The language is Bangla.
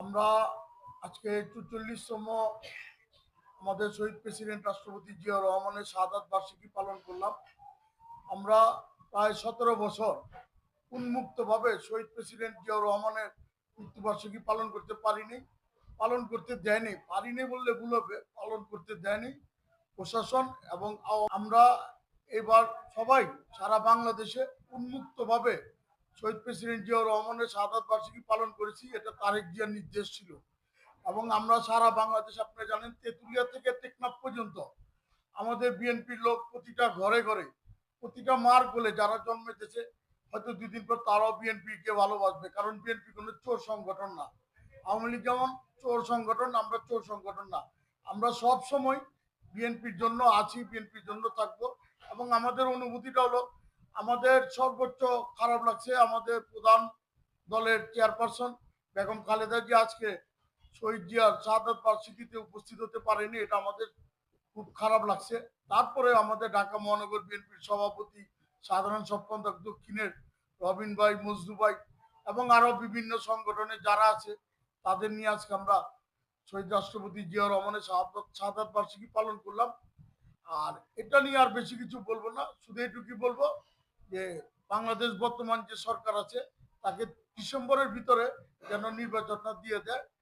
আমরা আজকে চুচল্লিশতম আমাদের শহীদ প্রেসিডেন্ট রাষ্ট্রপতি জিয়া রহমানের শাহাদ বার্ষিকী পালন করলাম। আমরা প্রায় সতেরো বছর উন্মুক্তভাবে শহীদ প্রেসিডেন্ট জিয়া রহমানের মৃত্যুবার্ষিকী পালন করতে পারিনি, পালন করতে দেয়নি। পারিনি বললে ভুল হবে, পালন করতে দেয়নি প্রশাসন এবং আমরা এবার সবাই সারা বাংলাদেশে উন্মুক্তভাবে শহীদ প্রেসিডেন্ট জিয়া রহমানের শাহাদ বার্ষিকী পালন করেছি, এটা তারেক জিয়ার নির্দেশ ছিল। এবং আমরা সারা বাংলাদেশ, আপনারা জানেন, তেঁতুলিয়া থেকে টেকনাফ পর্যন্ত আমাদের বিএনপির লোক প্রতিটা ঘরে ঘরে, প্রতিটা মার কোলে যারা জন্মেতেছে হয়তো দুদিন পর তারাও বিএনপি কে ভালোবাসবে, কারণ বিএনপি কোনো চোর সংগঠন না। আওয়ামী লীগ যেমন চোর সংগঠন, আমরা চোর সংগঠন না। আমরা সব সময় বিএনপির জন্য আছি, বিএনপির জন্য থাকব। এবং আমাদের অনুভূতিটা হলো আমাদের সর্বোচ্চ খারাপ লাগছে আমাদের প্রধান দলের চেয়ারপারসন বেগম খালেদা জি আজকে শহীদ জিয়ার শাহাদ বার্ষিকীতে উপস্থিত হতে পারেনি, এটা আমাদের খুব খারাপ লাগছে। তারপরে আমাদের ঢাকা মহানগর বিএনপির সভাপতি সাধারণ সম্পাদক দক্ষিণের রবিন ভাই মজদু ভাই এবং আরও বিভিন্ন সংগঠনে যারা আছে, তাদের নিয়ে আজকে আমরা শহীদ রাষ্ট্রপতি জিয়া রহমানের শাহাদ বার্ষিকী পালন করলাম। আর এটা নিয়ে আর বেশি কিছু বলব না, শুধু এটুকুই বলব যে বাংলাদেশ বর্তমান যে সরকার আছে তাকে ডিসেম্বরের ভিতরে যেন নির্বাচনটা দিয়ে দেয়।